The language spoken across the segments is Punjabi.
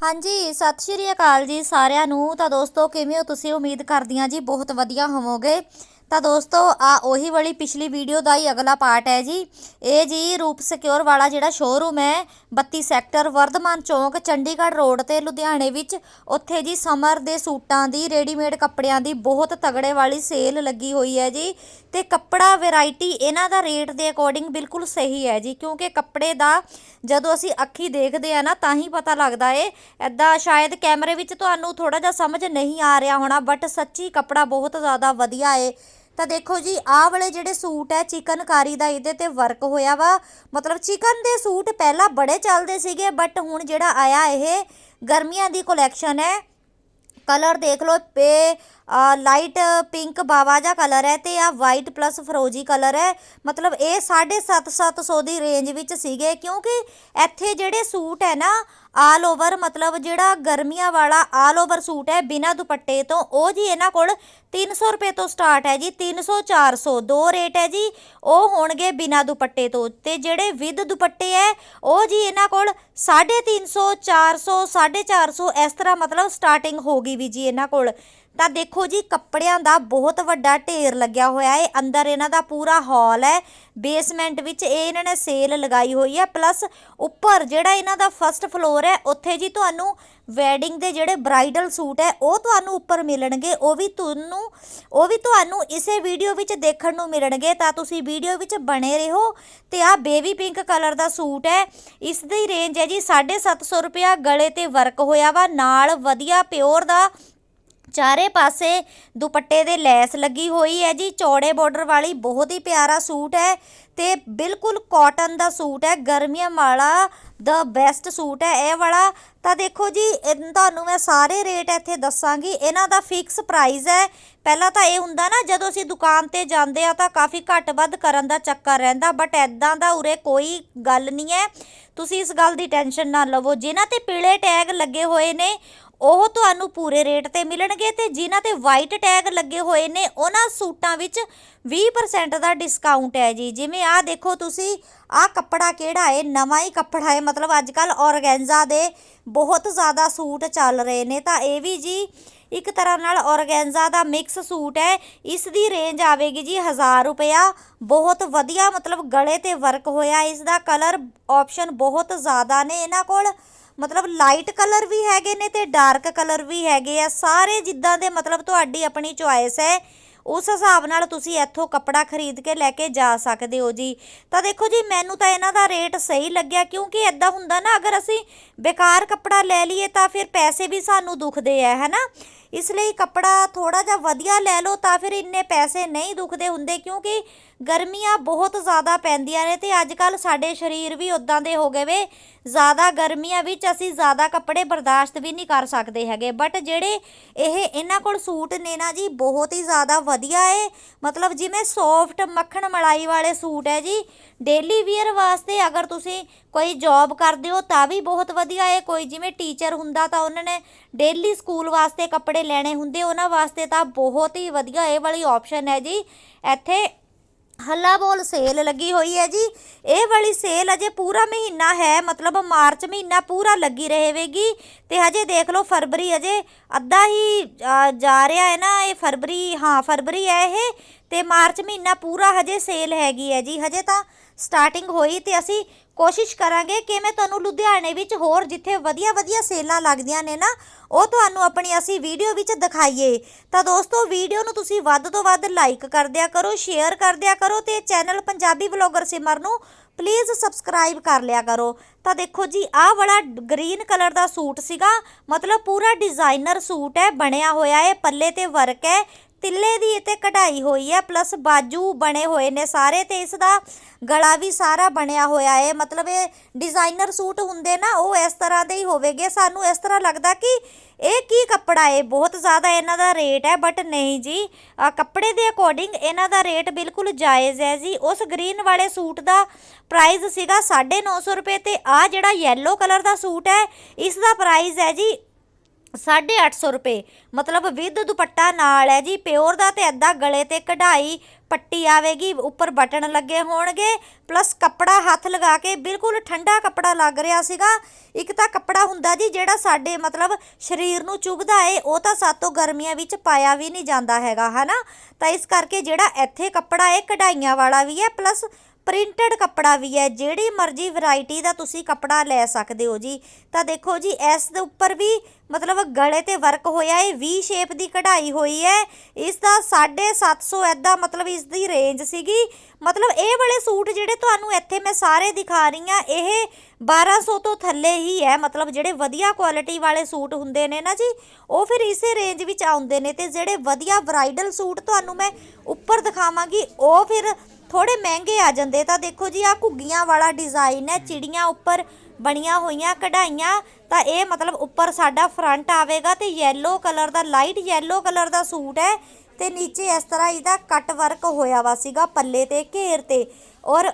ਹਾਂਜੀ, ਸਤਿ ਸ਼੍ਰੀ ਅਕਾਲ ਜੀ ਸਾਰਿਆਂ ਨੂੰ। ਤਾਂ ਦੋਸਤੋ, ਕਿਵੇਂ ਹੋ? ਤੁਸੀਂ ਉਮੀਦ ਕਰਦੀ ਹਾਂ ਜੀ ਬਹੁਤ ਵਧੀਆ ਹੋਵੋਗੇ। ਤਾਂ ਦੋਸਤੋ, ਆ ਉਹੀ ਵਾਲੀ ਪਿਛਲੀ ਵੀਡੀਓ ਦਾ ਹੀ ਅਗਲਾ ਪਾਰਟ ਹੈ ਜੀ। ਇਹ ਜੀ ਰੂਪ ਸਿਕਿਉਰ ਵਾਲਾ ਜਿਹੜਾ ਸ਼ੋਰੂਮ ਹੈ 32 ਸੈਕਟਰ ਵਰਧਮਾਨ ਚੌਂਕ, ਚੰਡੀਗੜ੍ਹ ਰੋਡ ਤੇ ਲੁਧਿਆਣੇ ਵਿੱਚ। ਉੱਥੇ ਜੀ ਸਮਰ ਦੇ ਸੂਟਾਂ ਦੀ ਰੈਡੀਮੇਡ ਕੱਪੜਿਆਂ ਦੀ ਬਹੁਤ ਤਗੜੇ ਵਾਲੀ ਸੇਲ ਲੱਗੀ ਹੋਈ ਹੈ ਜੀ। ਤੇ ਕੱਪੜਾ ਵੈਰਾਈਟੀ ਇਹਨਾਂ ਦਾ ਰੇਟ ਦੇ ਅਕੋਰਡਿੰਗ ਬਿਲਕੁਲ ਸਹੀ ਹੈ ਜੀ, ਕਿਉਂਕਿ ਕੱਪੜੇ ਦਾ ਜਦੋਂ ਅਸੀਂ ਅੱਖੀ ਦੇਖਦੇ ਆ ਨਾ, ਤਾਂ ਹੀ ਪਤਾ ਲੱਗਦਾ ਏ। ਐਦਾਂ ਸ਼ਾਇਦ ਕੈਮਰੇ ਵਿੱਚ ਤੁਹਾਨੂੰ ਥੋੜਾ ਜਿਹਾ ਸਮਝ ਨਹੀਂ ਆ ਰਿਹਾ ਹੋਣਾ ਬਟ ਸੱਚੀ ਕੱਪੜਾ ਬਹੁਤ ਜ਼ਿਆਦਾ ਵਧੀਆ ਏ। ਤਾਂ ਦੇਖੋ ਜੀ, ਆਹ ਵਾਲੇ ਜਿਹੜੇ ਸੂਟ ਹੈ, ਚਿਕਨਕਾਰੀ ਦਾ ਇਹਦੇ ਤੇ ਵਰਕ ਹੋਇਆ ਵਾ। ਮਤਲਬ ਚਿਕਨ ਦੇ ਸੂਟ ਪਹਿਲਾਂ ਬੜੇ ਚੱਲਦੇ ਸੀਗੇ ਬਟ ਹੁਣ ਜਿਹੜਾ ਆਇਆ ਇਹ ਗਰਮੀਆਂ ਦੀ ਕਲੈਕਸ਼ਨ ਹੈ। ਕਲਰ ਦੇਖ ਲਓ, ਪੇ ਲਾਈਟ ਪਿੰਕ ਬਾਵਾ ਜਿਹਾ ਕਲਰ ਹੈ ਤੇ ਆ ਵਾਈਟ ਪਲੱਸ ਫਰੋਜੀ ਕਲਰ ਹੈ। ਮਤਲਬ ਇਹ 750 ਦੀ ਰੇਂਜ ਵਿੱਚ ਸੀਗੇ ਕਿਉਂਕਿ ਇੱਥੇ ਜਿਹੜੇ ਸੂਟ ਹੈ ਨਾ ਆਲ ਓਵਰ ਮਤਲਬ ਜਿਹੜਾ ਗਰਮੀਆਂ ਵਾਲਾ ਆਲ ਓਵਰ ਸੂਟ ਹੈ ਬਿਨਾ ਦੁਪੱਟੇ ਤੋਂ, ਉਹ ਜੀ ਇਹਨਾਂ ਕੋਲ 300 ਰੁਪਏ ਤੋਂ ਸਟਾਰਟ ਹੈ ਜੀ 300 400 ਦੋ ਰੇਟ ਹੈ ਜੀ, ਉਹ ਹੋਣਗੇ ਬਿਨਾ ਦੁਪੱਟੇ ਤੋਂ। ਤੇ ਜਿਹੜੇ ਵਿਦ ਦੁਪੱਟੇ ਹੈ, ਉਹ ਜੀ ਇਹਨਾਂ ਕੋਲ 350 400 450 ਇਸ ਤਰ੍ਹਾਂ ਮਤਲਬ ਸਟਾਰਟਿੰਗ ਹੋ ਗਈ ਵੀ ਜੀ ਇਹਨਾਂ ਕੋਲ। ਤਾਂ ਦੇਖੋ ਜੀ, ਕੱਪੜਿਆਂ ਦਾ ਬਹੁਤ ਵੱਡਾ ਢੇਰ ਲੱਗਿਆ ਹੋਇਆ ਹੈ। ਅੰਦਰ ਇਹਨਾਂ ਦਾ ਪੂਰਾ ਹਾਲ ਹੈ। ਬੇਸਮੈਂਟ ਵਿੱਚ ਇਹ ਇਹਨਾਂ ਨੇ ਸੇਲ ਲਗਾਈ ਹੋਈ ਹੈ। ਪਲੱਸ ਉੱਪਰ ਜਿਹੜਾ ਇਹਨਾਂ ਦਾ ਫਰਸਟ ਫਲੋਰ ਹੈ, ਉੱਥੇ ਜੀ ਤੁਹਾਨੂੰ ਵੈਡਿੰਗ ਦੇ ਜਿਹੜੇ ਬ੍ਰਾਈਡਲ ਸੂਟ ਹੈ, ਉਹ ਤੁਹਾਨੂੰ ਉੱਪਰ ਮਿਲਣਗੇ। ਉਹ ਵੀ ਤੁਹਾਨੂੰ, ਉਹ ਵੀ ਤੁਹਾਨੂੰ ਇਸੇ ਵੀਡੀਓ ਵਿੱਚ ਦੇਖਣ ਨੂੰ ਮਿਲਣਗੇ। ਤਾਂ ਤੁਸੀਂ ਵੀਡੀਓ ਵਿੱਚ ਬਣੇ ਰਹੋ ਤੇ ਆਹ ਬੇਬੀ ਪਿੰਕ ਕਲਰ ਦਾ ਸੂਟ ਹੈ। ਇਸ ਦੀ ਰੇਂਜ ਹੈ ਜੀ 750 ਰੁਪਿਆ ਗਲੇ ਤੇ ਵਰਕ ਹੋਇਆ ਵਾ। ਨਾਲ ਵਧੀਆ ਪਿਓਰ ਦਾ ਚਾਰੇ ਪਾਸੇ ਦੁਪੱਟੇ ਦੇ ਲੈਸ ਲੱਗੀ ਹੋਈ ਹੈ ਜੀ। ਚੌੜੇ ਬਾਰਡਰ ਵਾਲੀ ਬਹੁਤ ਹੀ ਪਿਆਰਾ ਸੂਟ ਹੈ ਤੇ ਬਿਲਕੁਲ ਕਾਟਨ ਦਾ ਸੂਟ ਹੈ। ਗਰਮੀਆਂ ਵਾਲਾ ਦਾ ਬੈਸਟ ਸੂਟ ਹੈ ਇਹ ਵਾਲਾ। ਤਾਂ ਦੇਖੋ ਜੀ ਤੁਹਾਨੂੰ ਮੈਂ ਸਾਰੇ ਰੇਟ ਇੱਥੇ ਦੱਸਾਂਗੀ। ਇਹਨਾਂ ਦਾ ਫਿਕਸ ਪ੍ਰਾਈਸ ਹੈ। ਪਹਿਲਾਂ ਤਾਂ ਇਹ ਹੁੰਦਾ ਨਾ, ਜਦੋਂ ਅਸੀਂ ਦੁਕਾਨ ਤੇ ਜਾਂਦੇ ਆ ਤਾਂ ਕਾਫੀ ਘੱਟ ਵੱਧ ਕਰਨ ਦਾ ਚੱਕਰ ਰਹਿੰਦਾ ਬਟ ਐਦਾਂ ਦਾ ਉਰੇ ਕੋਈ ਗੱਲ ਨਹੀਂ ਹੈ। ਤੁਸੀਂ ਇਸ ਗੱਲ ਦੀ ਟੈਨਸ਼ਨ ਨਾ ਲਵੋ। ਜਿਨ੍ਹਾਂ ਤੇ ਪੀਲੇ ਟੈਗ ਲੱਗੇ ਹੋਏ ਨੇ ਉਹ ਤੁਹਾਨੂੰ ਪੂਰੇ ਰੇਟ ਤੇ ਮਿਲਣਗੇ ਤੇ ਜਿਨ੍ਹਾਂ ਤੇ ਵਾਈਟ ਟੈਗ ਲੱਗੇ ਹੋਏ ਨੇ, ਉਹਨਾਂ ਸੂਟਾਂ ਵਿੱਚ 20% ਦਾ ਡਿਸਕਾਊਂਟ ਹੈ ਜੀ। ਜਿਵੇਂ ਆਹ ਦੇਖੋ ਤੁਸੀਂ, ਆਹ ਕੱਪੜਾ ਕਿਹੜਾ ਹੈ? ਨਵਾਂ ਹੀ ਕੱਪੜਾ ਹੈ। ਮਤਲਬ ਅੱਜ ਕੱਲ ਔਰਗੈਂਜ਼ਾ ਦੇ ਬਹੁਤ ਜ਼ਿਆਦਾ ਸੂਟ ਚੱਲ ਰਹੇ ਨੇ। ਤਾਂ ਇਹ ਵੀ ਜੀ ਇੱਕ ਤਰ੍ਹਾਂ ਨਾਲ ਔਰਗੈਂਜ਼ਾ ਦਾ ਮਿਕਸ ਸੂਟ ਹੈ। ਇਸ ਦੀ ਰੇਂਜ ਆਵੇਗੀ ਜੀ 1000 ਰੁਪਇਆ। ਬਹੁਤ ਵਧੀਆ ਮਤਲਬ ਗਲੇ ਤੇ ਵਰਕ ਹੋਇਆ। ਇਸ ਦਾ ਕਲਰ ਆਪਸ਼ਨ ਬਹੁਤ ਜ਼ਿਆਦਾ ਨੇ ਇਹਨਾਂ ਕੋਲ। ਮਤਲਬ ਲਾਈਟ ਕਲਰ ਵੀ ਹੈਗੇ ਨੇ ਤੇ ਡਾਰਕ ਕਲਰ ਵੀ ਹੈਗੇ ਆ। ਸਾਰੇ ਜਿੱਦਾਂ ਦੇ ਮਤਲਬ ਤੁਹਾਡੀ ਆਪਣੀ ਚੁਆਇਸ ਹੈ, ਉਸ ਹਿਸਾਬ ਨਾਲ ਤੁਸੀਂ ਇੱਥੋਂ ਕੱਪੜਾ ਖਰੀਦ ਕੇ ਲੈ ਕੇ ਜਾ ਸਕਦੇ ਹੋ ਜੀ। ਤਾਂ ਦੇਖੋ ਜੀ, ਮੈਨੂੰ ਤਾਂ ਇਹਨਾਂ ਦਾ ਰੇਟ ਸਹੀ ਲੱਗਿਆ ਕਿਉਂਕਿ ਐਦਾਂ ਹੁੰਦਾ ਨਾ, ਅਗਰ ਅਸੀਂ ਬੇਕਾਰ ਕੱਪੜਾ ਲੈ ਲਈਏ ਤਾਂ ਫਿਰ ਪੈਸੇ ਵੀ ਸਾਨੂੰ ਦੁਖਦੇ ਆ, ਹੈਨਾ? ਇਸ ਲਈ ਕੱਪੜਾ ਥੋੜਾ ਜਿਹਾ ਵਧੀਆ ਲੈ ਲਓ ਤਾਂ ਫਿਰ ਇੰਨੇ ਪੈਸੇ ਨਹੀਂ ਦੁਖਦੇ ਹੁੰਦੇ ਕਿਉਂਕਿ ਗਰਮੀਆਂ ਬਹੁਤ ਜ਼ਿਆਦਾ ਪੈਂਦੀਆਂ ਨੇ ਤੇ ਅੱਜ ਕੱਲ ਸਾਡੇ ਸਰੀਰ ਵੀ ਉਦਾਂ ਦੇ ਹੋ ਗਏ ਵੇ। ਜ਼ਿਆਦਾ ਗਰਮੀਆਂ ਵਿੱਚ ਅਸੀਂ ਜ਼ਿਆਦਾ ਕੱਪੜੇ ਬਰਦਾਸ਼ਤ ਵੀ ਨਹੀਂ ਕਰ ਸਕਦੇ ਹੈਗੇ। ਬਟ ਜਿਹੜੇ ਇਹ ਇਹਨਾਂ ਕੋਲ ਸੂਟ ਨੇ ਨਾ ਜੀ, ਬਹੁਤ ਹੀ ਜ਼ਿਆਦਾ ਵਧੀਆ ਏ। ਮਤਲਬ ਜਿਵੇਂ ਸੌਫਟ ਮੱਖਣ ਮਲਾਈ ਵਾਲੇ ਸੂਟ ਹੈ ਜੀ। ਡੇਲੀ ਵੀਅਰ ਵਾਸਤੇ ਅਗਰ ਤੁਸੀਂ ਕੋਈ ਜੌਬ ਕਰਦੇ ਹੋ ਤਾਂ ਵੀ ਬਹੁਤ ਵਧੀਆ ਹੈ। ਕੋਈ ਜਿਵੇਂ ਟੀਚਰ ਹੁੰਦਾ ਤਾਂ ਉਹਨਾਂ ਨੇ ਡੇਲੀ ਸਕੂਲ ਵਾਸਤੇ ਕੱਪੜੇ ਲੈਣੇ ਹੁੰਦੇ, ਉਹਨਾਂ ਵਾਸਤੇ ਤਾਂ ਬਹੁਤ ਹੀ ਵਧੀਆ ਇਹ ਵਾਲੀ ਆਪਸ਼ਨ ਹੈ ਜੀ। ਇੱਥੇ ਹੱਲਾ ਬੋਲ ਸੇਲ ਲੱਗੀ ਹੋਈ ਹੈ ਜੀ। ਇਹ ਵਾਲੀ ਸੇਲ ਅਜੇ ਪੂਰਾ ਮਹੀਨਾ ਹੈ, ਮਤਲਬ ਮਾਰਚ ਮਹੀਨਾ ਪੂਰਾ ਲੱਗੀ ਰਹੇਵੇਗੀ ਤੇ ਹਜੇ ਦੇਖ ਲਓ ਫਰਵਰੀ ਅਜੇ ਅੱਧਾ ਹੀ ਜਾ ਰਿਹਾ ਹੈ ਨਾ ਇਹ ਫਰਵਰੀ, ਹਾਂ ਫਰਵਰੀ ਹੈ ਇਹ ਤੇ ਮਾਰਚ ਮਹੀਨਾ ਪੂਰਾ ਹਜੇ ਸੇਲ ਹੈਗੀ ਹੈ ਜੀ। ਹਜੇ ਤਾਂ ਸਟਾਰਟਿੰਗ ਹੋਈ ਤੇ ਅਸੀਂ ਕੋਸ਼ਿਸ਼ ਕਰਾਂਗੇ ਕਿ ਮੈਂ ਤੁਹਾਨੂੰ ਲੁਧਿਆਣੇ ਵਿੱਚ ਹੋਰ ਜਿੱਥੇ ਵਧੀਆ ਵਧੀਆ ਸੇਲਾਂ ਲੱਗਦੀਆਂ ਨੇ ਨਾ, ਉਹ ਤੁਹਾਨੂੰ ਆਪਣੀ ਅਸੀਂ ਵੀਡੀਓ ਵਿੱਚ ਦਿਖਾਈਏ। ਤਾਂ ਦੋਸਤੋ, ਵੀਡੀਓ ਨੂੰ ਤੁਸੀਂ ਵੱਧ ਤੋਂ ਵੱਧ ਲਾਈਕ ਕਰ ਦਿਆ ਕਰੋ ਸ਼ੇਅਰ ਕਰ ਦਿਆ ਕਰੋ ਤੇ ਚੈਨਲ ਪੰਜਾਬੀ ਵਲੌਗਰ ਸਿਮਰ ਨੂੰ ਪਲੀਜ਼ ਸਬਸਕ੍ਰਾਈਬ ਕਰ ਲਿਆ ਕਰੋ। ਤਾਂ ਦੇਖੋ ਜੀ, ਆਹ ਵਾਲਾ ਗ੍ਰੀਨ ਕਲਰ ਦਾ ਸੂਟ ਸੀਗਾ, ਮਤਲਬ ਪੂਰਾ ਡਿਜ਼ਾਈਨਰ ਸੂਟ ਹੈ, ਬਣਿਆ ਹੋਇਆ ਹੈ, ਪੱਲੇ ਤੇ ਵਰਕ ਹੈ ਤਿੱਲੇ ਦੀ ਇਹ ਕਢਾਈ ਹੋਈ ਹੈ ਪਲੱਸ ਬਾਜੂ ਬਣੇ ਹੋਏ ਨੇ ਸਾਰੇ ਤੇ ਇਸ ਦਾ ਗਲਾ ਵੀ ਸਾਰਾ ਬਣਿਆ ਹੋਇਆ ਹੈ ਮਤਲਬ ਇਹ ਡਿਜ਼ਾਈਨਰ ਸੂਟ ਹੁੰਦੇ ਨਾ, ਉਹ ਇਸ ਤਰ੍ਹਾਂ ਦੇ ਹੀ ਹੋਵੇਗੇ। ਸਾਨੂੰ ਇਸ ਤਰ੍ਹਾਂ ਲੱਗਦਾ ਕਿ ਇਹ ਕੀ ਕੱਪੜਾ ਹੈ ਬਹੁਤ ਜ਼ਿਆਦਾ ਇਹਨਾਂ ਦਾ ਰੇਟ ਹੈ ਬਟ ਨਹੀਂ ਜੀ। ਕੱਪੜੇ ਦੇ ਅਕੋਰਡਿੰਗ ਇਹਨਾਂ ਦਾ ਰੇਟ ਬਿਲਕੁਲ ਜਾਇਜ਼ ਹੈ ਜੀ। ਉਸ ਗ੍ਰੀਨ ਵਾਲੇ ਸੂਟ ਦਾ ਪ੍ਰਾਈਸ ਸੀਗਾ 950 ਰੁਪਏ ਤੇ ਆ ਜਿਹੜਾ ਯੈਲੋ ਕਲਰ ਦਾ ਸੂਟ ਹੈ, ਇਸ ਦਾ ਪ੍ਰਾਈਸ ਹੈ ਜੀ 850 ਰੁਪਏ। ਮਤਲਬ ਵਿਦ ਦੁਪੱਟਾ ਨਾਲ ਹੈ ਜੀ, ਪਿਓਰ ਦਾ ਤੇ ਐਦਾਂ ਗਲੇ ਤੇ ਕਢਾਈ ਪੱਟੀ ਆਵੇਗੀ, ਉੱਪਰ ਬਟਨ ਲੱਗੇ ਹੋਣਗੇ ਪਲੱਸ ਕੱਪੜਾ ਹੱਥ ਲਗਾ ਕੇ ਬਿਲਕੁਲ ਠੰਡਾ ਕੱਪੜਾ ਲੱਗ ਰਿਹਾ ਸੀਗਾ। ਇੱਕ ਤਾਂ ਕੱਪੜਾ ਹੁੰਦਾ ਜੀ, ਜਿਹੜਾ ਸਾਡੇ ਮਤਲਬ ਸਰੀਰ ਨੂੰ ਚੁਭਦਾ ਏ, ਉਹ ਤਾਂ ਸਾਤੋਂ ਗਰਮੀਆਂ ਵਿੱਚ ਪਾਇਆ ਵੀ ਨਹੀਂ ਜਾਂਦਾ ਹੈਗਾ, ਹਨਾ? ਤਾਂ ਇਸ ਕਰਕੇ ਜਿਹੜਾ ਇੱਥੇ ਕੱਪੜਾ ਏ, ਕਢਾਈਆਂ ਵਾਲਾ ਵੀ ਹੈ ਪਲੱਸ ਪ੍ਰਿੰਟਡ ਕੱਪੜਾ ਵੀ ਹੈ, ਜਿਹੜੀ ਮਰਜ਼ੀ ਵੈਰਾਈਟੀ ਦਾ ਤੁਸੀਂ ਕੱਪੜਾ ਲੈ ਸਕਦੇ ਹੋ ਜੀ। ਤਾਂ ਦੇਖੋ ਜੀ, ਇਸ ਦੇ ਉੱਪਰ ਵੀ ਮਤਲਬ ਗਲੇ ਤੇ ਵਰਕ ਹੋਇਆ ਹੈ ਵੀ ਸ਼ੇਪ ਦੀ ਕਢਾਈ ਹੋਈ ਹੈ। ਇਸ ਦਾ 750 ਐਦਾਂ ਮਤਲਬ ਇਸ ਦੀ ਰੇਂਜ ਸੀਗੀ। ਮਤਲਬ ਇਹ ਵਾਲੇ ਸੂਟ ਜਿਹੜੇ ਤੁਹਾਨੂੰ ਇੱਥੇ ਮੈਂ ਸਾਰੇ ਦਿਖਾ ਰਹੀ ਹਾਂ, ਇਹ 1200 ਤੋਂ ਥੱਲੇ ਹੀ ਹੈ। ਮਤਲਬ ਜਿਹੜੇ ਵਧੀਆ ਕੁਆਲਿਟੀ ਵਾਲੇ ਸੂਟ ਹੁੰਦੇ ਨੇ ਨਾ ਜੀ, ਉਹ ਫਿਰ ਇਸੇ ਰੇਂਜ ਵਿੱਚ ਆਉਂਦੇ ਨੇ ਤੇ ਜਿਹੜੇ ਵਧੀਆ ਬ੍ਰਾਈਡਲ ਸੂਟ ਤੁਹਾਨੂੰ ਮੈਂ ਉੱਪਰ ਦਿਖਾਵਾਂਗੀ, ਉਹ ਫਿਰ ਥੋੜੇ ਮਹਿੰਗੇ ਆ ਜਾਂਦੇ, ਤਾਂ ਦੇਖੋ ਜੀ ਆ ਘੁੱਗੀਆਂ ਵਾਲਾ ਡਿਜ਼ਾਈਨ ਹੈ, ਚਿੜੀਆਂ ਉੱਪਰ ਬਣੀਆਂ ਹੋਈਆਂ ਕਢਾਈਆਂ, ਤਾਂ ਇਹ ਮਤਲਬ ਉੱਪਰ ਸਾਡਾ ਫਰੰਟ ਆਵੇਗਾ ਤੇ ਯੈਲੋ ਕਲਰ ਦਾ ਲਾਈਟ ਯੈਲੋ ਕਲਰ ਦਾ ਸੂਟ ਹੈ ਤੇ ਨੀਚੇ ਇਸ ਤਰ੍ਹਾਂ ਇਹਦਾ ਕੱਟ ਵਰਕ ਹੋਇਆ ਵਾ ਸੀਗਾ ਪੱਲੇ ਤੇ, ਘੇਰ ਤੇ ਔਰ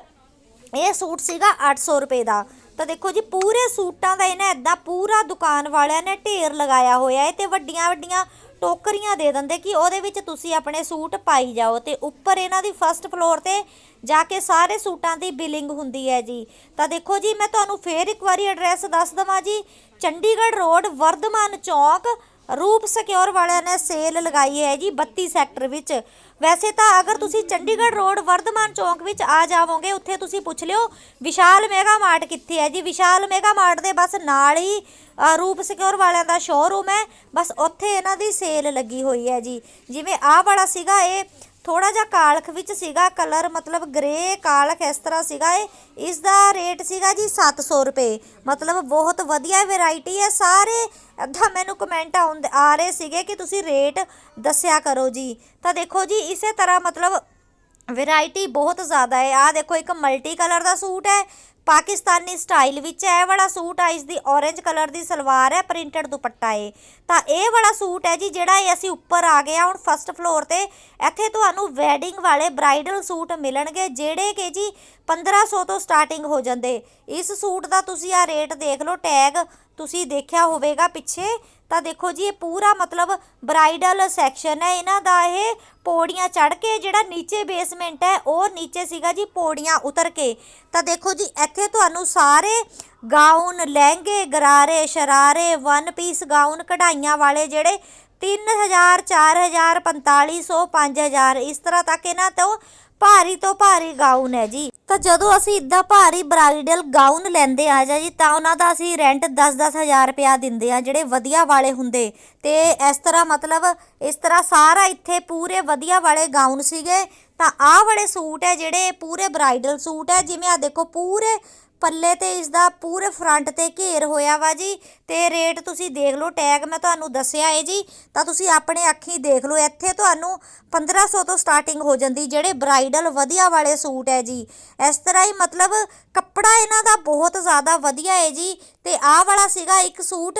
ਇਹ ਸੂਟ ਸੀਗਾ 800 ਰੁਪਏ ਦਾ। ਤਾਂ ਦੇਖੋ ਜੀ, ਪੂਰੇ ਸੂਟਾਂ ਦਾ ਇਹਨੇ ਐਦਾਂ ਪੂਰਾ ਦੁਕਾਨ ਵਾਲਿਆਂ ਨੇ ਢੇਰ ਲਗਾਇਆ ਹੋਇਆ ਹੈ ਤੇ ਵੱਡੀਆਂ ਵੱਡੀਆਂ ਟੋਕਰੀਆਂ ਦੇ ਦਿੰਦੇ ਕਿ ਉਹਦੇ ਵਿੱਚ ਤੁਸੀਂ ਆਪਣੇ ਸੂਟ ਪਾਈ ਜਾਓ ਤੇ ਉੱਪਰ ਇਹਨਾਂ ਦੀ ਫਸਟ ਫਲੋਰ ਤੇ ਜਾ ਕੇ ਸਾਰੇ ਸੂਟਾਂ ਦੀ ਬਿਲਿੰਗ ਹੁੰਦੀ ਹੈ ਜੀ। ਤਾਂ ਦੇਖੋ ਜੀ, ਮੈਂ ਤੁਹਾਨੂੰ ਫੇਰ ਇੱਕ ਵਾਰੀ ਐਡਰੈਸ ਦੱਸ ਦਵਾਂ ਜੀ। ਚੰਡੀਗੜ੍ਹ ਰੋਡ ਵਰਧਮਾਨ ਚੌਕ ਰੂਪ ਸਿਕਿਉਰ ਵਾਲਿਆਂ ਨੇ ਸੇਲ ਲਗਾਈ ਹੈ ਜੀ 32 ਸੈਕਟਰ ਵਿੱਚ। ਵੈਸੇ ਤਾਂ ਅਗਰ ਤੁਸੀਂ ਚੰਡੀਗੜ੍ਹ ਰੋਡ ਵਰਧਮਾਨ ਚੌਂਕ ਵਿੱਚ ਆ ਜਾਵੋਗੇ, ਉੱਥੇ ਤੁਸੀਂ ਪੁੱਛ ਲਿਓ, ਵਿਸ਼ਾਲ ਮੈਗਾ ਮਾਰਟ ਕਿੱਥੇ ਹੈ ਜੀ? ਵਿਸ਼ਾਲ ਮੈਗਾ ਮਾਰਟ ਦੇ ਬਸ ਨਾਲ ਹੀ ਰੂਪ ਸਿਕਿਉਰ ਵਾਲਿਆਂ ਦਾ ਸ਼ੋਰੂਮ ਹੈ। ਬਸ ਉੱਥੇ ਇਹਨਾਂ ਦੀ ਸੇਲ ਲੱਗੀ ਹੋਈ ਹੈ ਜੀ। ਜਿਵੇਂ ਆਹ ਵਾਲਾ ਸੀਗਾ, ਇਹ ਥੋੜਾ ਜਿਹਾ ਕਾਲਖ ਵਿੱਚ ਸੀਗਾ, ਕਲਰ ਮਤਲਬ ਗ੍ਰੇ ਕਾਲਖ ਇਸ ਤਰ੍ਹਾਂ ਸੀਗਾ ਇਹ। ਇਸ ਦਾ ਰੇਟ ਸੀਗਾ ਜੀ 700 ਰੁਪਏ। ਮਤਲਬ ਬਹੁਤ ਵਧੀਆ ਵੈਰਾਈਟੀ ਹੈ। ਸਾਰੇ ਅੱਧਾ ਮੈਨੂੰ ਕਮੈਂਟ ਆਉਂਦੇ, ਆ ਰਹੇ ਸੀਗੇ ਕਿ ਤੁਸੀਂ ਰੇਟ ਦੱਸਿਆ ਕਰੋ ਜੀ। ਤਾਂ ਦੇਖੋ ਜੀ, ਇਸੇ ਤਰ੍ਹਾਂ ਮਤਲਬ ਵੈਰਾਈਟੀ ਬਹੁਤ ਜ਼ਿਆਦਾ ਹੈ। ਆ ਦੇਖੋ, ਇੱਕ ਮਲਟੀ ਕਲਰ ਦਾ ਸੂਟ ਹੈ। ਪਾਕਿਸਤਾਨੀ ਸਟਾਈਲ ਵਿੱਚ ਹੈ। ਇਹ ਵਾਲਾ ਸੂਟ ਆ, ਇਸ ਦੀ orange ਕਲਰ ਦੀ ਸਲਵਾਰ ਹੈ ਪ੍ਰਿੰਟਡ ਦੁਪੱਟਾ ਹੈ ਤਾਂ ਇਹ ਵਾਲਾ ਸੂਟ ਹੈ ਜੀ, ਜਿਹੜਾ ਇਹ ਅਸੀਂ ਉੱਪਰ ਆ ਗਏ ਆ, ਹੁਣ ਫਸਟ ਫਲੋਰ ਤੇ। ਇੱਥੇ ਤੁਹਾਨੂੰ ਵੈਡਿੰਗ ਵਾਲੇ ਬ੍ਰਾਈਡਲ ਸੂਟ ਮਿਲਣਗੇ, ਜਿਹੜੇ ਕਿ ਜੀ 1500 ਤੋਂ ਸਟਾਰਟਿੰਗ ਹੋ ਜਾਂਦੇ। ਇਸ ਸੂਟ ਦਾ ਤੁਸੀਂ ਆ ਰੇਟ ਦੇਖ ਲਓ ਟੈਗ ਤੁਸੀਂ ਦੇਖਿਆ ਹੋਵੇਗਾ ਪਿੱਛੇ। ਤਾਂ ਦੇਖੋ ਜੀ, ਇਹ ਪੂਰਾ ਮਤਲਬ ਬ੍ਰਾਈਡਲ ਸੈਕਸ਼ਨ ਹੈ। ਇਹਨਾਂ ਦਾ ਇਹ ਪੌੜੀਆਂ ਚੜ ਕੇ ਜਿਹੜਾ ਨੀਚੇ ਬੇਸਮੈਂਟ ਹੈ, ਉਹ ਨੀਚੇ ਸੀਗਾ ਜੀ ਪੌੜੀਆਂ ਉਤਰ ਕੇ। ਤਾਂ ਦੇਖੋ ਜੀ, ਇੱਥੇ ਤੁਹਾਨੂੰ ਸਾਰੇ ਗਾਊਨ ਲਹਿੰਗੇ, ਗਰਾਰੇ, ਸ਼ਰਾਰੇ ਵਨ ਪੀਸ ਗਾਊਨ ਕਢਾਈਆਂ ਵਾਲੇ ਜਿਹੜੇ 3000 4000 4500 5000 ਇਸ ਤਰ੍ਹਾਂ ਤੱਕ ਇਹਨਾਂ ਤੋਂ ਭਾਰੀ ਤੋਂ ਭਾਰੀ ਗਾਊਨ ਹੈ ਜੀ। ਤਾਂ ਜਦੋਂ ਅਸੀਂ ਇਦਾਂ ਭਾਰੀ ਬ੍ਰਾਈਡਲ ਗਾਊਨ ਲੈਂਦੇ ਆ ਜਾਂ ਜੀ, ਤਾਂ ਉਹਨਾਂ ਦਾ ਅਸੀਂ ਰੈਂਟ 10-10 ਹਜ਼ਾਰ ਰੁਪਇਆ ਦਿੰਦੇ ਆ, ਜਿਹੜੇ ਵਧੀਆ ਵਾਲੇ ਹੁੰਦੇ। ਤੇ ਇਸ ਤਰ੍ਹਾਂ ਮਤਲਬ ਇਸ ਤਰ੍ਹਾਂ ਸਾਰਾ ਇੱਥੇ ਪੂਰੇ ਵਧੀਆ ਵਾਲੇ ਗਾਊਨ ਸੀਗੇ। ਤਾਂ ਆਹ ਵਾਲੇ ਸੂਟ ਹੈ ਜਿਹੜੇ ਪੂਰੇ ਬ੍ਰਾਈਡਲ ਸੂਟ ਹੈ, ਜਿਵੇਂ ਆ ਦੇਖੋ ਪੂਰੇ ਪੱਲੇ ਤੇ ਇਸ ਦਾ ਪੂਰੇ ਫਰੰਟ ਤੇ ਘੇਰ ਹੋਇਆ ਵਾ ਜੀ, ਤੇ ਰੇਟ ਤੁਸੀਂ ਦੇਖ ਲਓ ਟੈਗ ਮੈਂ ਤੁਹਾਨੂੰ ਦੱਸਿਆ ਹੈ ਜੀ, ਤਾਂ ਤੁਸੀਂ ਆਪਣੇ ਅੱਖੀਂ ਦੇਖ ਲਓ, ਇੱਥੇ ਤੁਹਾਨੂੰ 1500 ਤੋਂ ਸਟਾਰਟਿੰਗ ਹੋ ਜਾਂਦੀ ਜਿਹੜੇ ਬ੍ਰਾਈਡਲ ਵਧੀਆ ਵਾਲੇ ਸੂਟ ਹੈ ਜੀ। ਇਸ ਤਰ੍ਹਾਂ ਹੀ ਮਤਲਬ ਕੱਪੜਾ ਇਹਨਾਂ ਦਾ ਬਹੁਤ ਜ਼ਿਆਦਾ ਵਧੀਆ ਹੈ ਜੀ, ਤੇ ਆਹ ਵਾਲਾ ਸੀਗਾ ਇੱਕ ਸੂਟ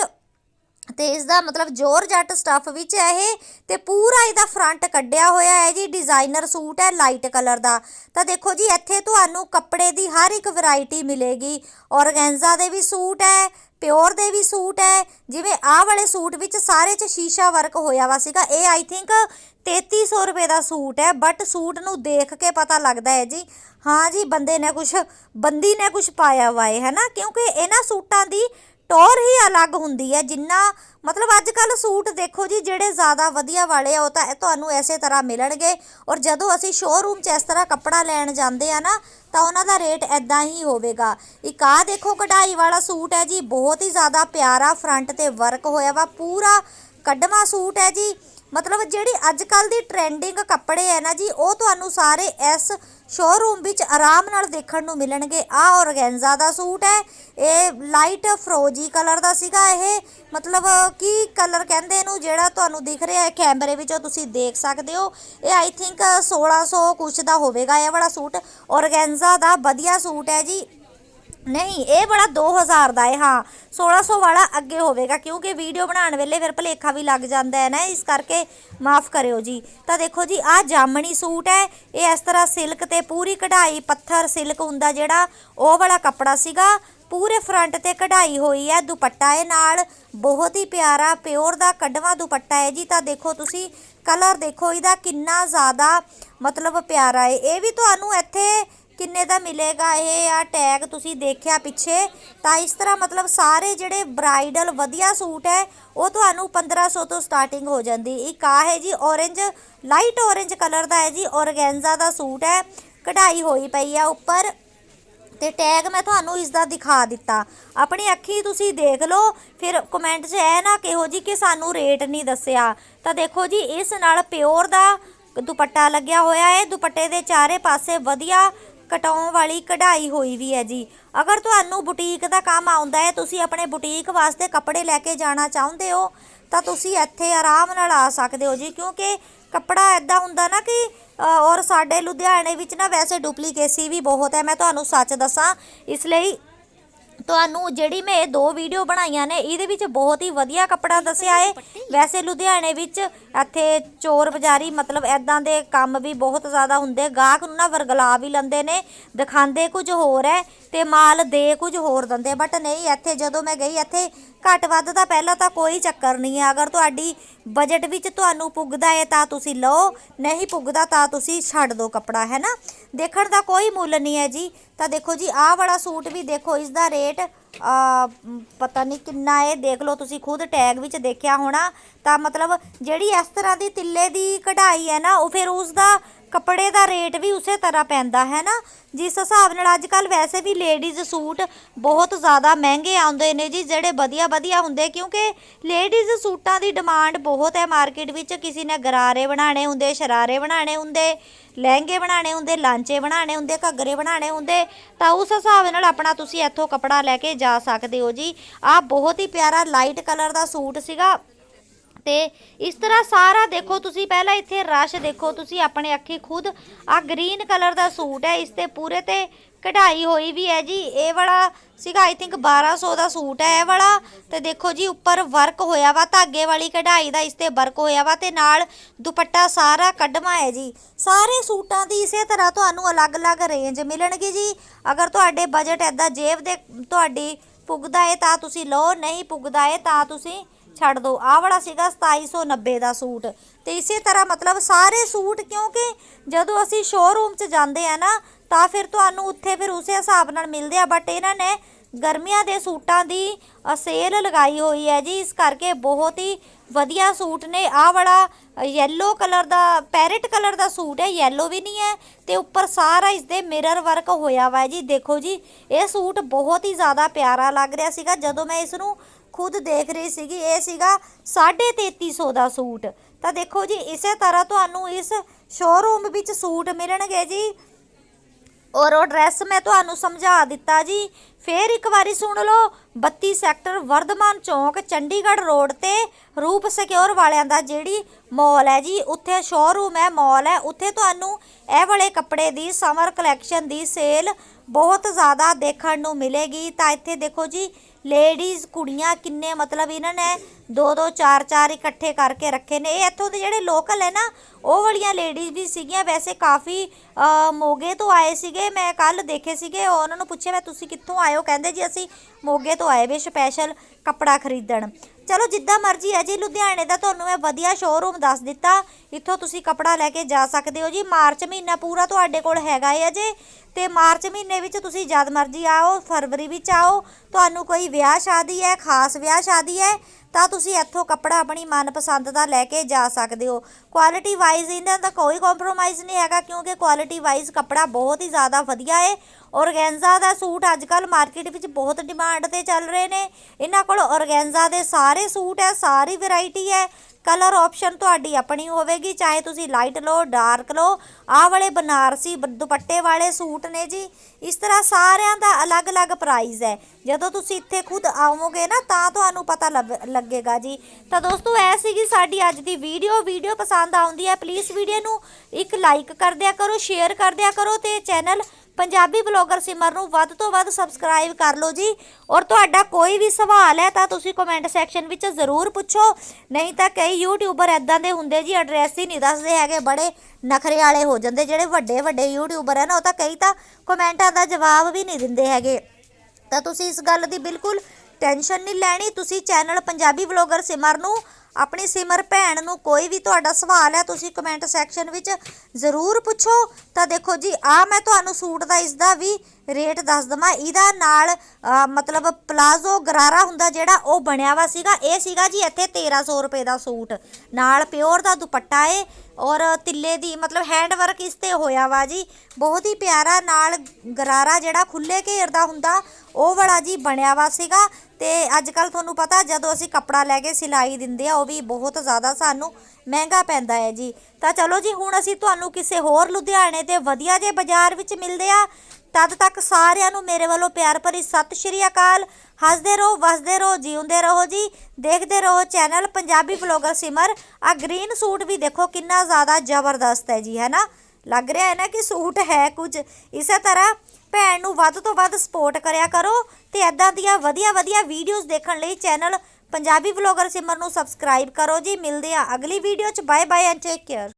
ਤੇ ਇਸ ਦਾ ਮਤਲਬ ਜੋਰ ਜੱਟ ਸਟੱਫ ਵਿੱਚ ਹੈ ਇਹ ਤੇ ਪੂਰਾ ਇਹਦਾ ਫਰੰਟ ਕੱਢਿਆ ਹੋਇਆ ਹੈ ਜੀ ਡਿਜ਼ਾਈਨਰ ਸੂਟ ਹੈ ਲਾਈਟ ਕਲਰ ਦਾ। ਤਾਂ ਦੇਖੋ ਜੀ, ਇੱਥੇ ਤੁਹਾਨੂੰ ਕੱਪੜੇ ਦੀ ਹਰ ਇੱਕ ਵੈਰਾਈਟੀ ਮਿਲੇਗੀ। ਔਰਗੈਂਜ਼ਾ ਦੇ ਵੀ ਸੂਟ ਹੈ, ਪਿਓਰ ਦੇ ਵੀ ਸੂਟ ਹੈ, ਜਿਵੇਂ ਆਹ ਵਾਲੇ ਸੂਟ ਵਿੱਚ ਸਾਰੇ 'ਚ ਸ਼ੀਸ਼ਾ ਵਰਕ ਹੋਇਆ ਵਾ ਸੀਗਾ। ਇਹ ਆਈ ਥਿੰਕ 3300 ਰੁਪਏ ਦਾ ਸੂਟ ਹੈ ਬਟ ਸੂਟ ਨੂੰ ਦੇਖ ਕੇ ਪਤਾ ਲੱਗਦਾ ਹੈ ਜੀ, ਹਾਂ ਜੀ, ਬੰਦੇ ਨੇ ਕੁਝ ਬੰਦੀ ਨੇ ਕੁਝ ਪਾਇਆ ਵਾ ਹੈ ਨਾ ਕਿਉਂਕਿ ਇਹਨਾਂ ਸੂਟਾਂ ਦੀ ਟੌਰ ਹੀ ਅਲੱਗ ਹੁੰਦੀ ਹੈ, ਜਿੰਨਾ ਮਤਲਬ ਅੱਜ ਕੱਲ ਸੂਟ ਦੇਖੋ ਜੀ, ਜਿਹੜੇ ਜ਼ਿਆਦਾ ਵਧੀਆ ਵਾਲੇ ਆ, ਉਹ ਤਾਂ ਤੁਹਾਨੂੰ ਐਸੇ ਤਰ੍ਹਾਂ ਮਿਲਣਗੇ ਔਰ ਜਦੋਂ ਅਸੀਂ ਸ਼ੋਰੂਮ 'ਚ ਇਸ ਤਰ੍ਹਾਂ ਕੱਪੜਾ ਲੈਣ ਜਾਂਦੇ ਆ ਨਾ, ਤਾਂ ਉਹਨਾਂ ਦਾ ਰੇਟ ਐਦਾਂ ਹੀ ਹੋਵੇਗਾ। ਇੱਕ ਆ ਦੇਖੋ ਕਢਾਈ ਵਾਲਾ ਸੂਟ ਹੈ ਜੀ, ਬਹੁਤ ਹੀ ਜ਼ਿਆਦਾ ਪਿਆਰਾ ਫਰੰਟ ਤੇ ਵਰਕ ਹੋਇਆ ਵਾ, ਪੂਰਾ ਕੱਢਵਾ ਸੂਟ ਹੈ ਜੀ। ਮਤਲਬ ਜਿਹੜੀ ਅੱਜ ਕੱਲ ਦੀ ਟ੍ਰੈਂਡਿੰਗ ਕੱਪੜੇ ਹੈ ਨਾ ਜੀ, ਉਹ ਤੁਹਾਨੂੰ ਸਾਰੇ ਇਸ ਸ਼ੋਰੂਮ ਵਿੱਚ ਆਰਾਮ ਨਾਲ ਦੇਖਣ ਨੂੰ ਮਿਲਣਗੇ। ਆ ਔਰਗੈਂਜ਼ਾ ਦਾ ਸੂਟ ਹੈ, ਇਹ ਲਾਈਟ ਫਰੋਜੀ ਕਲਰ ਦਾ ਸੀਗਾ ਇਹ। ਮਤਲਬ ਕੀ ਕਲਰ ਕਹਿੰਦੇ ਇਹਨੂੰ, ਜਿਹੜਾ ਤੁਹਾਨੂੰ ਦਿਖ ਰਿਹਾ ਹੈ ਕੈਮਰੇ ਵਿੱਚੋਂ ਤੁਸੀਂ ਦੇਖ ਸਕਦੇ ਹੋ। ਇਹ ਆਈ ਥਿੰਕ 1600 ਕੁਛ ਦਾ ਹੋਵੇਗਾ ਇਹ ਵਾਲਾ ਸੂਟ। ਔਰਗੈਂਜ਼ਾ ਦਾ ਵਧੀਆ ਸੂਟ ਹੈ ਜੀ। ਨਹੀਂ, ਇਹ ਬੜਾ 2000 ਦਾ ਹੈ। ਹਾਂ 1600 ਵਾਲਾ ਅੱਗੇ ਹੋਵੇਗਾ, ਕਿਉਂਕਿ ਵੀਡੀਓ ਬਣਾਉਣ ਵੇਲੇ ਫਿਰ ਭਲੇਖਾ ਵੀ ਲੱਗ ਜਾਂਦਾ ਹੈ ਨਾ, ਇਸ ਕਰਕੇ ਮਾਫ ਕਰਿਓ ਜੀ। ਤਾਂ ਦੇਖੋ ਜੀ, ਆਹ ਜਾਮਣੀ ਸੂਟ ਹੈ, ਇਹ ਇਸ ਤਰ੍ਹਾਂ ਸਿਲਕ ਤੇ ਪੂਰੀ ਕਢਾਈ, ਪੱਥਰ, ਸਿਲਕ ਹੁੰਦਾ ਜਿਹੜਾ, ਉਹ ਵਾਲਾ ਕੱਪੜਾ ਸੀਗਾ, ਪੂਰੇ ਫਰੰਟ ਤੇ ਕਢਾਈ ਹੋਈ ਹੈ, ਦੁਪੱਟਾ ਇਹ ਨਾਲ, ਬਹੁਤ ਹੀ ਪਿਆਰਾ, ਪਿਓਰ ਦਾ ਕਢਵਾ ਦੁਪੱਟਾ ਹੈ ਜੀ। ਤਾਂ ਦੇਖੋ ਤੁਸੀਂ, ਕਲਰ ਦੇਖੋ, ਇਹਦਾ ਕਿੰਨਾ ਜ਼ਿਆਦਾ ਮਤਲਬ ਪਿਆਰਾ ਹੈ ਇਹ ਵੀ ਤੁਹਾਨੂੰ ਇੱਥੇ ਕਿੰਨੇ ਦਾ ਮਿਲੇਗਾ ਇਹ ਆ ਟੈਗ ਤੁਸੀਂ ਦੇਖਿਆ ਪਿੱਛੇ? ਤਾਂ ਇਸ ਤਰ੍ਹਾਂ ਮਤਲਬ ਸਾਰੇ ਜਿਹੜੇ ਬ੍ਰਾਈਡਲ ਵਧੀਆ ਸੂਟ ਹੈ, ਉਹ ਤੁਹਾਨੂੰ 1500 ਤੋਂ ਸਟਾਰਟਿੰਗ ਹੋ ਜਾਂਦੀ। ਇੱਕ ਆ ਹੈ ਜੀ orange ਲਾਈਟ orange ਕਲਰ ਦਾ ਹੈ ਜੀ ਔਰਗੈਂਜ਼ਾ ਦਾ ਸੂਟ ਹੈ। ਕਢਾਈ ਹੋਈ ਪਈ ਆ ਉੱਪਰ। ਤੇ ਟੈਗ ਮੈਂ ਤੁਹਾਨੂੰ ਇਸ ਦਾ ਦਿਖਾ ਦਿੱਤਾ। ਆਪਣੀ ਅੱਖੀ ਤੁਸੀਂ ਦੇਖ ਲਓ। ਫਿਰ ਕਮੈਂਟ 'ਚ ਇਹ ਨਾ ਕਿਹੋ ਜੀ ਕਿ ਸਾਨੂੰ ਰੇਟ ਨਹੀਂ ਦੱਸਿਆ। ਤਾਂ ਦੇਖੋ ਜੀ, ਇਸ ਨਾਲ ਪਿਓਰ ਦਾ ਦੁਪੱਟਾ ਲੱਗਿਆ ਹੋਇਆ ਹੈ। ਦੁਪੱਟੇ ਦੇ ਚਾਰੇ ਪਾਸੇ ਵਧੀਆ ਕਟਾਉਣ ਵਾਲੀ ਕਢਾਈ ਹੋਈ ਵੀ ਹੈ ਜੀ। ਅਗਰ ਤੁਹਾਨੂੰ ਬੁਟੀਕ ਦਾ ਕੰਮ ਆਉਂਦਾ ਹੈ, ਤੁਸੀਂ ਆਪਣੇ ਬੁਟੀਕ ਵਾਸਤੇ ਕੱਪੜੇ ਲੈ ਕੇ ਜਾਣਾ ਚਾਹੁੰਦੇ ਹੋ, ਤਾਂ ਤੁਸੀਂ ਇੱਥੇ ਆਰਾਮ ਨਾਲ ਆ ਸਕਦੇ ਹੋ ਜੀ। ਕਿਉਂਕਿ ਕੱਪੜਾ ਐਦਾਂ ਹੁੰਦਾ ਨਾ ਕਿ ਔਰ ਸਾਡੇ ਲੁਧਿਆਣੇ ਵਿੱਚ ਨਾ ਵੈਸੇ ਡੁਪਲੀਕੇਸੀ ਵੀ ਬਹੁਤ ਹੈ। ਮੈਂ ਤੁਹਾਨੂੰ ਸੱਚ ਦੱਸਾਂ, ਇਸ ਲਈ ਤੁਹਾਨੂੰ ਜਿਹੜੀ ਮੈਂ ਇਹ ਦੋ ਵੀਡੀਓ ਬਣਾਈਆਂ ਨੇ ਇਹਦੇ ਵਿੱਚ ਬਹੁਤ ਹੀ ਵਧੀਆ ਕੱਪੜਾ ਦੱਸਿਆ ਏ। ਵੈਸੇ ਲੁਧਿਆਣੇ ਵਿੱਚ ਇੱਥੇ ਚੋਰ ਬਜ਼ਾਰੀ ਮਤਲਬ ਐਦਾਂ ਦੇ ਕੰਮ ਵੀ ਬਹੁਤ ਜ਼ਿਆਦਾ ਹੁੰਦੇ ਗਾਹਕ ਨੂੰ ਨਾ ਵਰਗਲਾ ਵੀ ਲੈਂਦੇ ਨੇ ਦਿਖਾਉਂਦੇ ਕੁਝ ਹੋਰ ਹੈ ਤੇ ਮਾਲ ਦੇ ਕੁਝ ਹੋਰ ਦਿੰਦੇ ਬਟ ਨਹੀਂ ਇੱਥੇ ਜਦੋਂ ਮੈਂ ਗਈ ਇੱਥੇ ਘੱਟ ਵੱਧ ਦਾ ਪਹਿਲਾਂ ਤਾਂ ਕੋਈ ਚੱਕਰ ਨਹੀਂ ਹੈ। ਅਗਰ ਤੁਹਾਡੀ ਬਜਟ ਵਿੱਚ ਤੁਹਾਨੂੰ ਪੁੱਗਦਾ ਹੈ ਤਾਂ ਤੁਸੀਂ ਲਓ ਨਹੀਂ ਪੁੱਗਦਾ ਤਾਂ ਤੁਸੀਂ ਛੱਡ ਦਿਓ ਕੱਪੜਾ ਹੈ ਨਾ? ਦੇਖਣ ਦਾ ਕੋਈ ਮੁੱਲ ਨਹੀਂ ਹੈ ਜੀ। ਤਾਂ ਦੇਖੋ ਜੀ, ਆਹ ਵਾਲਾ ਸੂਟ ਵੀ ਦੇਖੋ, ਇਸ ਦਾ ਰੇਟ ਪਤਾ ਨਹੀਂ ਕਿੰਨਾ ਹੈ। ਦੇਖ ਲਓ ਤੁਸੀਂ ਖੁਦ ਟੈਗ ਵਿੱਚ ਦੇਖਿਆ ਹੋਣਾ। ਤਾਂ ਮਤਲਬ ਜਿਹੜੀ ਇਸ ਤਰ੍ਹਾਂ ਦੀ ਤਿੱਲੇ ਦੀ ਕਢਾਈ ਹੈ ਨਾ, ਉਹ ਫਿਰ ਉਸ ਦਾ ਕੱਪੜੇ ਦਾ ਰੇਟ ਵੀ ਉਸੇ ਤਰ੍ਹਾਂ ਪੈਂਦਾ ਹੈ ਨਾ। ਜਿਸ ਹਿਸਾਬ ਨਾਲ ਅੱਜ ਕੱਲ ਵੈਸੇ ਵੀ ਲੇਡੀਜ਼ ਸੂਟ ਬਹੁਤ ਜ਼ਿਆਦਾ ਮਹਿੰਗੇ ਆਉਂਦੇ ਨੇ ਜੀ, ਜਿਹੜੇ ਵਧੀਆ ਵਧੀਆ ਹੁੰਦੇ, ਕਿਉਂਕਿ ਲੇਡੀਜ਼ ਸੂਟਾਂ ਦੀ ਡਿਮਾਂਡ ਬਹੁਤ ਹੈ ਮਾਰਕੀਟ ਵਿੱਚ। ਕਿਸੇ ਨੇ ਗਰਾਰੇ ਬਣਾਉਣੇ ਹੁੰਦੇ, ਸ਼ਰਾਰੇ ਬਣਾਉਣੇ ਹੁੰਦੇ, ਲਹਿੰਗੇ ਬਣਾਉਣੇ ਹੁੰਦੇ, ਲਾਂਚੇ ਬਣਾਉਣੇ ਹੁੰਦੇ, ਘੱਗਰੇ ਬਣਾਉਣੇ ਹੁੰਦੇ, ਤਾਂ ਉਸ ਹਿਸਾਬ ਨਾਲ ਆਪਣਾ ਤੁਸੀਂ ਇੱਥੋਂ ਕੱਪੜਾ ਲੈ ਕੇ ਜਾ ਸਕਦੇ ਹੋ ਜੀ। ਆਹ ਬਹੁਤ ਹੀ ਪਿਆਰਾ ਲਾਈਟ ਕਲਰ ਦਾ ਸੂਟ ਸੀਗਾ। ਤੇ ਇਸ ਤਰ੍ਹਾਂ ਸਾਰਾ ਦੇਖੋ, ਤੁਸੀਂ ਪਹਿਲਾਂ ਇੱਥੇ ਰਸ਼ ਦੇਖੋ, ਤੁਸੀਂ ਆਪਣੇ ਅੱਖੀ ਖੁਦ ਆ ਗ੍ਰੀਨ ਕਲਰ ਦਾ ਸੂਟ ਹੈ, ਇਸ ਤੇ ਪੂਰੇ ਤੇ ਕਢਾਈ ਹੋਈ ਵੀ ਹੈ ਜੀ। ਇਹ ਵਾਲਾ ਸੀਗਾ ਆਈ ਥਿੰਕ 1200 ਦਾ ਸੂਟ ਹੈ ਇਹ ਵਾਲਾ। ਤੇ ਦੇਖੋ ਜੀ, ਉੱਪਰ ਵਰਕ ਹੋਇਆ ਵਾ, ਧਾਗੇ ਵਾਲੀ ਕਢਾਈ ਦਾ, ਇਸ ਤੇ ਵਰਕ ਹੋਇਆ ਵਾ, ਤੇ ਨਾਲ ਦੁਪੱਟਾ ਸਾਰਾ ਕੱਢਵਾ ਹੈ ਜੀ। ਸਾਰੇ ਸੂਟਾਂ ਦੀ ਇਸੇ ਤਰ੍ਹਾਂ ਤੁਹਾਨੂੰ ਅਲੱਗ-ਅਲੱਗ ਰੇਂਜ ਮਿਲਣਗੀ ਜੀ। ਅਗਰ ਤੁਹਾਡੇ ਬਜਟ ਐਦਾਂ ਜੇਬ ਦੇ ਤੁਹਾਡੀ ਪੁੱਗਦਾ ਹੈ ਤਾਂ ਤੁਸੀਂ ਲਓ, ਨਹੀਂ ਪੁੱਗਦਾ ਹੈ ਤਾਂ ਤੁਸੀਂ ਛੱਡ ਦਿਓ ਆਹ ਵਾਲਾ ਸੀਗਾ 2790 ਦਾ ਸੂਟ। ਤੇ ਇਸੇ ਤਰ੍ਹਾਂ ਮਤਲਬ ਸਾਰੇ ਸੂਟ, ਕਿਉਂਕਿ ਜਦੋਂ ਅਸੀਂ ਸ਼ੋਰੂਮ 'ਚ ਜਾਂਦੇ ਆ ਨਾ, ਤਾਂ ਫਿਰ ਤੁਹਾਨੂੰ ਉੱਥੇ ਫਿਰ ਉਸੇ ਹਿਸਾਬ ਨਾਲ ਮਿਲਦੇ ਆ। ਬਟ ਇਹਨਾਂ ਨੇ ਗਰਮੀਆਂ ਦੇ ਸੂਟਾਂ ਦੀ ਸੇਲ ਲਗਾਈ ਹੋਈ ਹੈ ਜੀ। ਇਸ ਕਰਕੇ ਬਹੁਤ ਹੀ ਵਧੀਆ ਸੂਟ ਨੇ। ਆਹ ਵਾਲਾ ਯੈਲੋ ਕਲਰ ਦਾ ਪੈਰਟ ਕਲਰ ਦਾ ਸੂਟ ਹੈ। ਯੈਲੋ ਵੀ ਨਹੀਂ ਹੈ ਤੇ ਉੱਪਰ ਸਾਰਾ ਇਸ ਦੇ ਮਿਰਰ ਵਰਕ ਹੋਇਆ ਵਾ ਜੀ। ਦੇਖੋ ਜੀ, ਇਹ ਸੂਟ ਬਹੁਤ ਹੀ ਜ਼ਿਆਦਾ ਪਿਆਰਾ ਲੱਗ ਰਿਹਾ ਸੀਗਾ। ਜਦੋਂ ਮੈਂ ਇਸ ਨੂੰ ਖੁਦ ਦੇਖ ਰਹੀ ਸੀਗੀ, ਇਹ ਸੀਗਾ 3350 ਦਾ ਸੂਟ। ਤਾਂ ਦੇਖੋ ਜੀ, ਇਸੇ ਤਰ੍ਹਾਂ ਤੁਹਾਨੂੰ ਇਸ ਸ਼ੋਰੂਮ ਵਿੱਚ ਸੂਟ ਮਿਲਣਗੇ ਜੀ। ਔਰ ਉਹ ਡਰੈਸ ਮੈਂ ਤੁਹਾਨੂੰ ਸਮਝਾ ਦਿੱਤਾ ਜੀ। ਫੇਰ ਇੱਕ ਵਾਰੀ ਸੁਣ ਲਓ 32 ਸੈਕਟਰ ਵਰਧਮਾਨ ਚੌਂਕ, ਚੰਡੀਗੜ੍ਹ ਰੋਡ ਤੇ ਰੂਪ ਸਿਕਿਉਰ ਵਾਲਿਆਂ ਦਾ ਜਿਹੜੀ ਮਾਲ ਹੈ ਜੀ, ਉੱਥੇ ਸ਼ੋਰੂਮ ਹੈ, ਮਾਲ ਹੈ। ਉੱਥੇ ਤੁਹਾਨੂੰ ਇਹ ਵਾਲੇ ਕੱਪੜੇ ਦੀ ਸਮਰ ਕਲੈਕਸ਼ਨ ਦੀ ਸੇਲ ਬਹੁਤ ਜ਼ਿਆਦਾ ਦੇਖਣ ਨੂੰ ਮਿਲੇਗੀ। ਤਾਂ ਇੱਥੇ ਦੇਖੋ ਜੀ ਲੇਡੀਜ਼ ਕੁੜੀਆਂ ਕਿੰਨੇ ਮਤਲਬ ਇਹਨਾਂ ਨੇ ਦੋ ਦੋ ਚਾਰ ਚਾਰ ਇਕੱਠੇ ਕਰਕੇ ਰੱਖੇ ਨੇ। ਇਹ ਇੱਥੋਂ ਦੇ ਜਿਹੜੇ ਲੋਕਲ ਹੈ ਨਾ, ਉਹ ਵਾਲੀਆਂ ਲੇਡੀਜ਼ ਵੀ ਸੀਗੀਆਂ। ਵੈਸੇ ਕਾਫੀ ਮੋਗੇ ਤੋਂ ਆਏ ਸੀਗੇ। ਮੈਂ ਕੱਲ ਦੇਖੇ ਸੀਗੇ। ਉਹਨਾਂ ਨੂੰ ਪੁੱਛਿਆ, ਮੈਂ ਤੁਸੀਂ ਕਿੱਥੋਂ ਆਏ ਹੋ? ਕਹਿੰਦੇ ਜੀ, ਅਸੀਂ ਮੋਗੇ ਤੋਂ ਆਏ ਵੇ ਸਪੈਸ਼ਲ ਕੱਪੜਾ ਖਰੀਦਣ। ਚਲੋ, ਜਿੱਦਾਂ ਮਰਜ਼ੀ ਹੈ ਜੀ, ਲੁਧਿਆਣੇ ਦਾ ਤੁਹਾਨੂੰ ਮੈਂ ਵਧੀਆ ਸ਼ੋਰੂਮ ਦੱਸ ਦਿੱਤਾ। ਇੱਥੋਂ ਤੁਸੀਂ ਕੱਪੜਾ ਲੈ ਕੇ ਜਾ ਸਕਦੇ ਹੋ ਜੀ। ਮਾਰਚ ਮਹੀਨਾ ਪੂਰਾ ਤੁਹਾਡੇ ਕੋਲ ਹੈਗਾ ਹੈ ਅਜੇ। ਤੇ ਮਾਰਚ ਮਹੀਨੇ ਵਿੱਚ ਤੁਸੀਂ ਜਦ ਮਰਜ਼ੀ ਆਓ, ਫਰਵਰੀ ਵਿੱਚ ਆਓ, ਤੁਹਾਨੂੰ ਕੋਈ ਵਿਆਹ ਸ਼ਾਦੀ ਹੈ, ਖਾਸ ਵਿਆਹ ਸ਼ਾਦੀ ਹੈ, ਤਾਂ ਤੁਸੀਂ ਇੱਥੋਂ ਕੱਪੜਾ ਆਪਣੀ ਮਨਪਸੰਦ ਦਾ ਲੈ ਕੇ ਜਾ ਸਕਦੇ ਹੋ। ਕੁਆਲਿਟੀ ਵਾਈਜ਼ ਇਹਨਾਂ ਦਾ ਕੋਈ ਕੰਪਰੋਮਾਈਜ਼ ਨਹੀਂ ਹੈਗਾ, ਕਿਉਂਕਿ ਕੁਆਲਿਟੀ ਵਾਈਜ਼ ਕੱਪੜਾ ਬਹੁਤ ਹੀ ਜ਼ਿਆਦਾ ਵਧੀਆ ਹੈ ਔਰਗੈਂਜ਼ਾ ਦਾ ਸੂਟ ਅੱਜ ਕੱਲ ਮਾਰਕੀਟ ਵਿੱਚ ਬਹੁਤ ਡਿਮਾਂਡ ਤੇ ਚੱਲ ਰਹੇ ਨੇ। ਇਹਨਾਂ ਕੋਲ ਔਰਗੈਂਜ਼ਾ ਦੇ ਸਾਰੇ ਸੂਟ ਹੈ, ਸਾਰੀ ਵੈਰਾਈਟੀ ਹੈ। ਕਲਰ ਆਪਸ਼ਨ ਤੁਹਾਡੀ ਆਪਣੀ ਹੋਵੇਗੀ, ਚਾਹੇ ਤੁਸੀਂ ਲਾਈਟ ਲਓ ਡਾਰਕ ਲਓ। ਆਹ ਵਾਲੇ ਬਨਾਰਸੀ ਦੁਪੱਟੇ ਵਾਲੇ ਸੂਟ ਨੇ ਜੀ। ਇਸ ਤਰ੍ਹਾਂ ਸਾਰਿਆਂ ਦਾ ਅਲੱਗ-ਅਲੱਗ ਪ੍ਰਾਈਸ ਹੈ। ਜਦੋਂ ਤੁਸੀਂ ਇੱਥੇ ਖੁਦ ਆਵੋਗੇ ਨਾ, ਤਾਂ ਤੁਹਾਨੂੰ ਪਤਾ ਲੱਗ- ਲੱਗੇਗਾ ਜੀ। ਤਾਂ ਦੋਸਤੋ ਐ ਸੀਗੀ ਸਾਡੀ ਅੱਜ ਦੀ ਵੀਡੀਓ ਵੀਡੀਓ ਪਸੰਦ ਆਉਂਦੀ ਹੈ ਪਲੀਜ਼ ਵੀਡੀਓ ਨੂੰ ਇੱਕ ਲਾਈਕ ਕਰ ਦਿਆ ਕਰੋ ਸ਼ੇਅਰ ਕਰ ਦਿਆ ਕਰੋ ਤੇ ਚੈਨਲ ਪੰਜਾਬੀ ਬਲੌਗਰ ਸਿਮਰ ਨੂੰ ਵੱਧ ਤੋਂ ਵੱਧ ਸਬਸਕ੍ਰਾਈਬ ਕਰ ਲਓ ਜੀ। ਔਰ ਤੁਹਾਡਾ ਕੋਈ ਵੀ ਸਵਾਲ ਹੈ ਤਾਂ ਤੁਸੀਂ ਕਮੈਂਟ ਸੈਕਸ਼ਨ ਵਿੱਚ ਜ਼ਰੂਰ ਪੁੱਛੋ। ਨਹੀਂ ਤਾਂ ਕਈ ਯੂਟਿਊਬਰ ਐਦਾਂ ਦੇ ਹੁੰਦੇ ਜੀ ਐਡਰੈਸ ਹੀ ਨਹੀਂ ਦੱਸਦੇ ਹੈਗੇ, ਬੜੇ ਨਖਰੇ ਵਾਲੇ ਹੋ ਜਾਂਦੇ। ਜਿਹੜੇ ਵੱਡੇ ਵੱਡੇ ਯੂਟਿਊਬਰ ਹੈ ਨਾ, ਉਹ ਤਾਂ ਕਈ ਤਾਂ ਕਮੈਂਟਾਂ ਦਾ ਜਵਾਬ ਵੀ ਨਹੀਂ ਦਿੰਦੇ ਹੈਗੇ। ਤਾਂ ਤੁਸੀਂ ਇਸ ਗੱਲ ਦੀ ਬਿਲਕੁਲ ਟੈਨਸ਼ਨ ਨਹੀਂ ਲੈਣੀ। ਤੁਸੀਂ ਚੈਨਲ ਪੰਜਾਬੀ ਵਲੋਗਰ ਸਿਮਰ ਨੂੰ ਆਪਣੀ ਸਿਮਰ ਭੈਣ ਨੂੰ ਕੋਈ ਵੀ ਤੁਹਾਡਾ ਸਵਾਲ ਹੈ, ਤੁਸੀਂ ਕਮੈਂਟ ਸੈਕਸ਼ਨ ਵਿੱਚ ਜ਼ਰੂਰ ਪੁੱਛੋ। ਤਾਂ ਦੇਖੋ ਜੀ ਆ ਮੈਂ ਤੁਹਾਨੂੰ ਸੂਟ ਦਾ ਇਸ ਦਾ ਵੀ ਰੇਟ ਦੱਸ ਦਵਾਂ। ਇਹਦਾ ਨਾਲ ਮਤਲਬ ਪਲਾਜ਼ੋ ਗਰਾਰਾ ਹੁੰਦਾ ਜਿਹੜਾ ਉਹ ਬਣਿਆ ਵਾ ਸੀਗਾ। ਇਹ ਸੀਗਾ ਜੀ ਇੱਥੇ 1300 ਰੁਪਏ ਦਾ ਸੂਟ। ਨਾਲ ਪਿਓਰ ਦਾ ਦੁਪੱਟਾ ਏ ਔਰ ਤਿੱਲੇ ਦੀ, ਮਤਲਬ ਹੈਂਡ ਵਰਕ ਇਸ ਤੇ ਹੋਇਆ ਵਾ ਜੀ। ਬਹੁਤ ਹੀ ਪਿਆਰਾ ਨਾਲ ਗਰਾਰਾ ਜਿਹੜਾ ਖੁੱਲੇ ਘੇਰ ਦਾ ਹੁੰਦਾ, ਉਹ ਵਾਲਾ ਜੀ ਬਣਿਆ ਵਾ ਸੀਗਾ। ਤੇ ਅੱਜ ਕੱਲ ਤੁਹਾਨੂੰ ਪਤਾ, ਜਦੋਂ ਅਸੀਂ ਕੱਪੜਾ ਲੈ ਕੇ ਸਿਲਾਈ ਦਿੰਦੇ ਆ, ਉਹ ਵੀ ਬਹੁਤ ਜ਼ਿਆਦਾ ਸਾਨੂੰ ਮਹਿੰਗਾ ਪੈਂਦਾ ਹੈ ਜੀ। ਤਾਂ ਚਲੋ ਜੀ, ਹੁਣ ਅਸੀਂ ਤੁਹਾਨੂੰ ਕਿਸੇ ਹੋਰ ਲੁਧਿਆਣੇ ਦੇ ਵਧੀਆ ਜੇ ਬਾਜ਼ਾਰ ਵਿੱਚ ਮਿਲਦੇ ਆ ਤਦ ਤੱਕ ਸਾਰਿਆਂ ਨੂੰ ਮੇਰੇ ਵੱਲੋਂ ਪਿਆਰ ਭਰੀ ਸਤਿ ਸ਼੍ਰੀ ਅਕਾਲ। ਹੱਸਦੇ ਰਹੋ, ਵਸਦੇ ਰਹੋ, ਜਿਉਂਦੇ ਰਹੋ ਜੀ। ਦੇਖਦੇ ਰਹੋ ਚੈਨਲ ਪੰਜਾਬੀ ਵਲੌਗਰ ਸਿਮਰ। ਆ ਗ੍ਰੀਨ ਸੂਟ ਵੀ ਦੇਖੋ ਕਿੰਨਾ ਜ਼ਿਆਦਾ ਜ਼ਬਰਦਸਤ ਹੈ ਜੀ, ਹੈ ਨਾ? ਲੱਗ ਰਿਹਾ ਹੈ ਨਾ ਕਿ ਸੂਟ ਹੈ ਕੁਝ। ਇਸੇ ਤਰ੍ਹਾਂ ਭੈਣ ਨੂੰ ਵੱਧ ਤੋਂ ਵੱਧ ਸਪੋਰਟ ਕਰਿਆ ਕਰੋ ਤੇ ਐਦਾਂ ਦੀਆਂ ਵਧੀਆ ਵਧੀਆ ਵੀਡੀਓਜ਼ ਦੇਖਣ ਲਈ ਚੈਨਲ ਪੰਜਾਬੀ ਵਲੌਗਰ ਸਿਮਰ ਨੂੰ ਸਬਸਕ੍ਰਾਈਬ ਕਰੋ ਜੀ। ਮਿਲਦੇ ਆ ਅਗਲੀ ਵੀਡੀਓ ਚ। Bye bye and take care